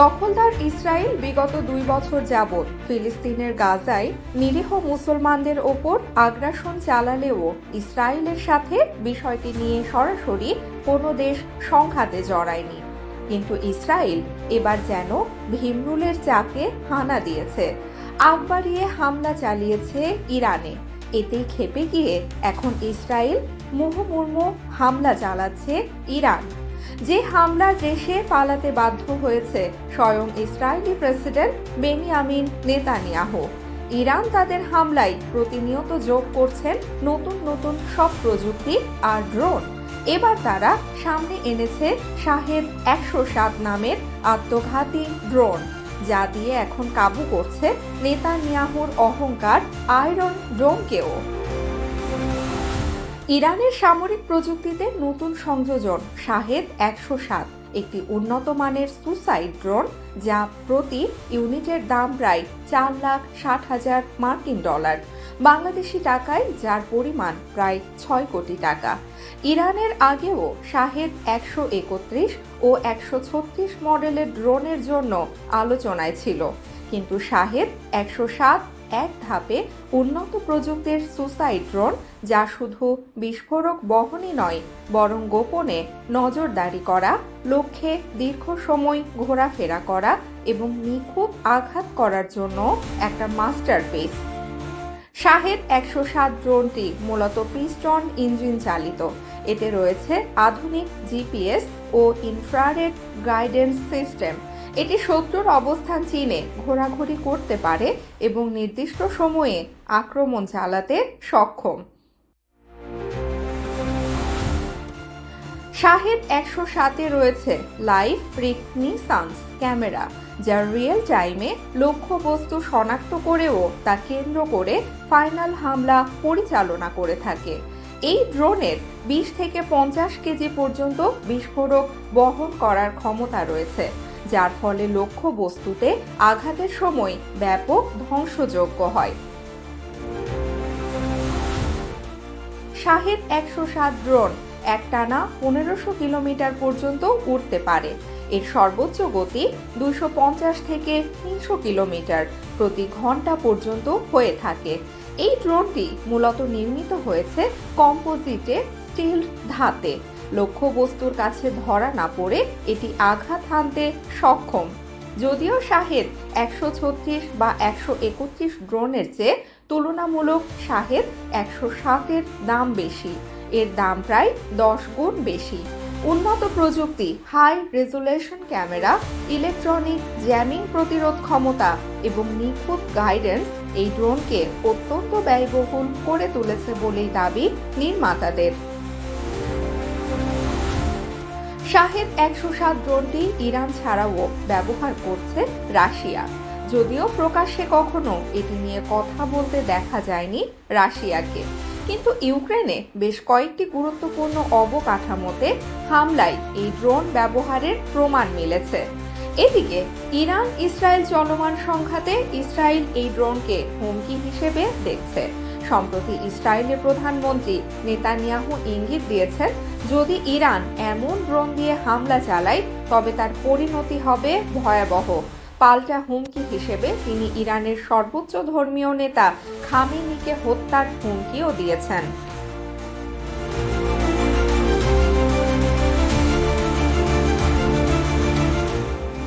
দখলদার ইসরায়েল বিগত দুই বছর যাবৎ ফিলিস্তিনের গাজায় নিরীহ মুসলমানদের ওপর আগ্রাসন চালালেও ইসরায়েলের সাথে বিষয়টি নিয়ে সরাসরি কোনো দেশ সংঘাতে জড়ায়নি। কিন্তু ইসরায়েল এবার যেন ভীমরুলের চাকে হানা দিয়েছে। আগ বাড়িয়ে হামলা চালিয়েছে ইরানে। এতেই খেপে গিয়ে এখন ইসরায়েল মুহুর্মুর্মু হামলা চালাচ্ছে ইরান। যে হামলার দেশে পালাতে বাধ্য হয়েছে, স্বয়ং Israeli president Benjamin Netanyahu. Iran তাদের হামলায় প্রতিনিয়ত যোগ করছেন নতুন নতুন সব প্রযুক্তি আর ড্রোন। এবার তারা সামনে এনেছে শাহেদ একশো সাত নামের আত্মঘাতী ড্রোন, যা দিয়ে এখন কাবু করছে নেতানিয়াহুর অহংকার আয়রন ড্রোনকেও। ইরানের সামরিক প্রযুক্তিতে নতুন সংযোজন, শাহেদ একশো সাত, একটি উন্নত মানের সুসাইড ড্রোন যা প্রতি ইউনিটের দাম প্রায় চার লাখ ষাট হাজার মার্কিন ডলার। বাংলাদেশি টাকায়, যার পরিমাণ প্রায় ছয় কোটি টাকা। ইরানের আগেও শাহেদ একশো একত্রিশ ও একশো ছত্রিশ মডেলের ড্রোনের জন্য আলোচনায় ছিল। কিন্তু শাহেদ একশো সাত এক ধাপে উন্নত প্রযুক্তির সুসাইড ড্রোন যা শুধু বিস্ফোরক বহনই নয়, বরং গোপনে নজরদারি করা, লক্ষ্যে দীর্ঘ সময় ঘোরাফেরা করা এবং নিখুঁত আঘাত করার জন্য একটা মাস্টার মাস্টারপিস। শাহেদ একশো সাত ড্রোনটি মূলত পিস্টন ইঞ্জিন চালিত। এতে রয়েছে আধুনিক জিপিএস ও ইনফ্রারেড গাইডেন্স সিস্টেম। এটি শত্রুর অবস্থান চিনে ঘোরাঘুরি করতে পারে এবং নির্দিষ্ট সময়ে আক্রমণ চালাতে সক্ষম। শাহেদ একশো সাতে রয়েছে লাইভ রিকনিসান্স ক্যামেরা, যা রিয়েল টাইমে লক্ষ্যবস্তু শনাক্ত করেও তা কেন্দ্র করে ফাইনাল হামলা পরিচালনা করে থাকে। এই ড্রোনের বিশ থেকে পঞ্চাশ কেজি পর্যন্ত বিস্ফোরক বহন করার ক্ষমতা রয়েছে। যার ফলে লক্ষ্য বস্তুতে আঘাতের সময় ব্যাপক ধ্বংসযোগ্য হয়। শাহেদ একশো সাত ড্রোন একটানা পনেরোশো কিলোমিটার পর্যন্ত উড়তে পারে। এর সর্বোচ্চ গতি দুশো থেকে তিনশো কিলোমিটার প্রতি ঘণ্টা পর্যন্ত হয়ে থাকে। এই ড্রোনটি মূলত নির্মিত হয়েছে কম্পোজিটে স্টিল ধাতে। লক্ষ্যবস্তুর কাছে ধরা না পড়ে এটি আঘাত হানতে সক্ষম। যদিও শাহেদ একশো ছত্রিশ বা একশো একত্রিশ ড্রোনের চেয়ে তুলনামূলক শাহেদ একশো সাতের দাম বেশি। এর দাম প্রায় দশ গুণ বেশি। উন্নত প্রযুক্তি, high resolution camera, electronic jamming প্রতিরোধ ক্ষমতা এবং নিখুঁত গাইডেন্স এই ড্রোনকে অত্যন্ত ব্যয়বহুল করে তুলেছে বলেই দাবি নির্মাতাদের। শাহেদ একশো সাত ড্রোনটি ইরান ছাড়াও ব্যবহার করছে রাশিয়া। যদিও প্রকাশ্যে কখনো এটি নিয়ে কথা বলতে দেখা যায়নি রাশিয়াকে। কিন্তু ইউক্রেনে বেশ কয়েকটি গুরুত্বপূর্ণ অবকাঠামোতে হামলায় এই ড্রোন ব্যবহারের প্রমাণ মিলেছে। এদিকে ইরান ইসরায়েল চলমান সংঘাতে ইসরায়েল এই ড্রোনকে হুমকি হিসেবে দেখছে। সম্প্রতি ইসরায়েলের প্রধানমন্ত্রী নেতানিয়াহু ইঙ্গিত দিয়েছেন, যদি ইরান এমন ড্রোন দিয়ে হামলা চালায়, তবে তার পরিণতি হবে ভয়াবহ। পাল্টা হুমকি হিসেবে তিনি ইরানের সর্বোচ্চ ধর্মীয় নেতা খামেনিকে হত্যার হুমকিও দিয়েছেন।